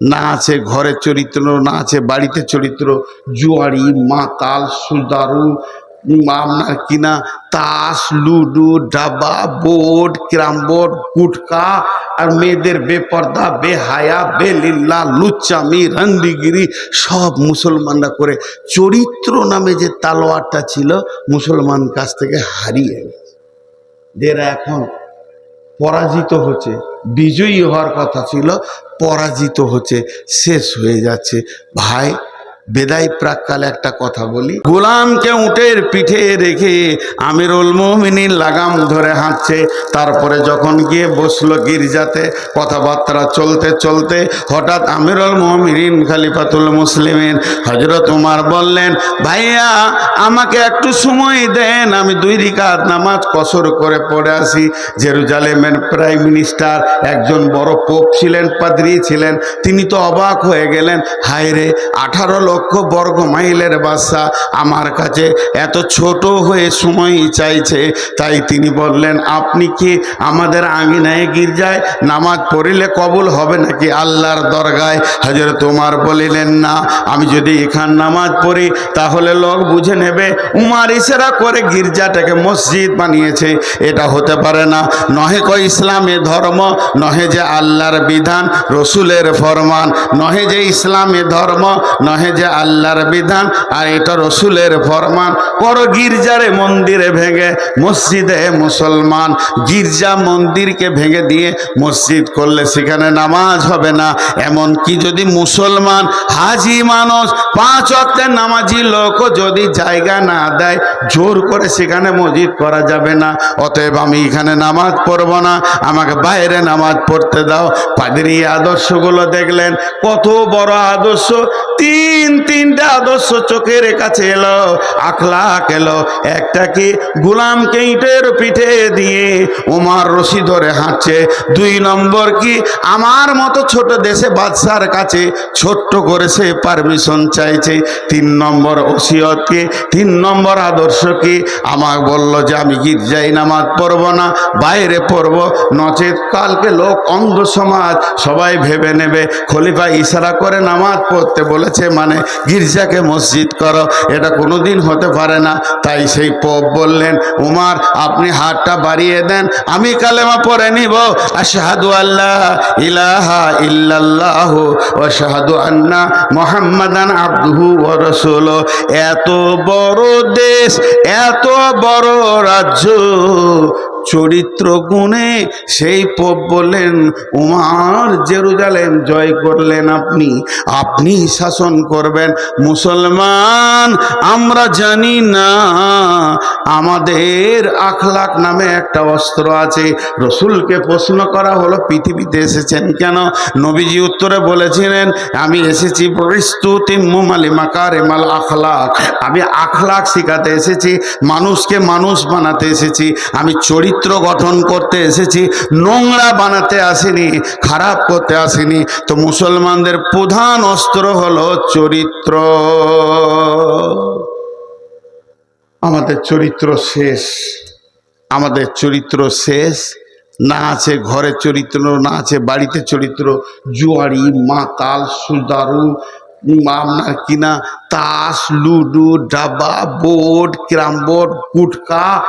না আছে ঘরের চরিত্র, না আছে বাড়িতে চরিত্র। জুয়ারি মাতাল, সুদারু আপনার কিনা, তাস, লুডু, ডাবা, বোর্ড, ক্যারাম বোর্ড, গুটকা আর মেয়েদের বেপর্দা, বেহায়া, বেলিল্লা, লুচ্চামি রন্দিগিরি সব মুসলমানরা করে। চরিত্র নামে যে তালোয়ারটা ছিল, মুসলমান কাছ থেকে হারিয়ে গেছে। যারা এখন পরাজিত হচ্ছে, বিজয়ী হওয়ার কথা ছিল পরাজিত হচ্ছে শেষ হয়ে যাচ্ছে। ভাই বেদাই প্রাককালে একটা কথা বলি। গোলামকে উটের পিঠে রেখে আমিরুল মোমিনিন লাগাম ধরে হাঁটছে। তারপরে যখন গিয়ে বসল গির্জাতে, কথাবার্তা চলতে চলতে হঠাৎ আমিরুল মোমিনিন খালিফাতুল মুসলিমিন হজরত উমার বললেন, ভাইয়া, আমাকে একটু সময় দেন, আমি দুই রিকাত নামাজ কসর করে পড়ে আসি জেরুজালেমের প্রাইম মিনিস্টার একজন বড় পোপ ছিলেন, পাদ্রি ছিলেন। তিনি তো অবাক হয়ে গেলেন হায় রে আঠারো লক্ষ বর্গ মাইলের বাসা। আমার কাছে এত ছোট হয়ে সময় চাইছে। তাই তিনি বললেন, আপনি কি আমাদের আঙিনায় গির্জায় নামাজ পড়িলে কবুল হবে নাকি আল্লাহর দরগায়? হাজর তোমার বলিলেন, না, আমি যদি এখান নামাজ পড়ি, তাহলে লোক বুঝে নেবে, উমার ইসেরা করে গির্জাটাকে মসজিদ বানিয়েছে। এটা হতে পারে না। নহে কয় ইসলামে ধর্ম, নহে যে আল্লাহর বিধান, রসুলের ফরমান। নহে যে ইসলামে ধর্ম, নহে যে আল্লাহর বিধান আর এটা রসুলের ফরমান। করো গির্জারে মন্দিরে ভেঙে মসজিদে মুসলমান। গির্জা মন্দিরকে ভেঙে দিয়ে মসজিদ করলে সেখানে নামাজ হবে না। এমন কি যদি মুসলমান, হাজি মানুষ, পাঁচ অক্টের নামাজি লোক যদি জায়গা না দেয়, জোর করে সেখানে মসজিদ করা যাবে না। অতএব আমি এখানে নামাজ পড়ব না। আমাকে বাইরে নামাজ পড়তে দাও। পাদিরি আদর্শগুলো দেখলেন। কত বড় আদর্শ। তিন তিনটা আদর্শ চোখের কাছে এলো আখলাক এলো। একটা কি গুলামকে ইটের পিঠে দিয়ে উমার রশি ধরে হাঁটছে? দুই নম্বর কি আমার মতো ছোট দেশে বাদশার কাছে ছোট্ট করে সে পারমিশন চাইছে? তিন নম্বর ওসিয়ত কি? তিন নম্বর আদর্শ কি? আমাকে বলল যে আমি গির্জায় নামাজ পড়ব না, বাইরে পড়ব। নচেত কালকে লোক, অন্ধ সমাজ, সবাই ভেবে নেবে। খলিফা ইশারা করে নামাজ পড়তে বলেছে মানে গির্জাকে মসজিদ করো। এটা কোনোদিন হতে পারে না। তাই সেই পোপ বললেন, উমার, আপনি হাতটা বাড়িয়ে দেন, আমি কালেমা পড়ে নিব। আশহাদু আল্লাহ ইলাহা ইল্লাল্লাহ ও শাহাদু আন্না মোহাম্মদান আব্দুহু রসুল। এত বড় দেশ, এত বড় রাজ্য চরিত্র গুণে সেই পোপ বললেন, উমার জেরুজালেম জয় করলেন আপনি। আপনি শাসন করবেন। মুসলমান, আমরা জানি না। আমাদের আখলাক নামে একটা অস্ত্র আছে। রসুলকে প্রশ্ন করা হলো, পৃথিবীতে এসেছেন কেন? নবীজি উত্তরে বলেছিলেন, আমি এসেছি প্রস্তুতি মুমালি মাকারে মাল আখলাক আমি আখলাক শিখাতে এসেছি, মানুষকে মানুষ বানাতে এসেছি। আমি চরিত্র গঠন করতে এসেছি, নোংরা বানাতে আসিনি, খারাপ করতে আসিনি। তো মুসলমানদের প্রধান অস্ত্র হলো চরিত্র। আমাদের চরিত্র শেষ। আমাদের চরিত্র শেষ। না আছে ঘরের চরিত্র, না আছে বাড়িতে চরিত্র। জুয়ারি মাতাল, সুদারু আপনার কিনা তাস, লুডু, ডাবা বোর্ড ক্যারাম বোর্ড, গুটকা।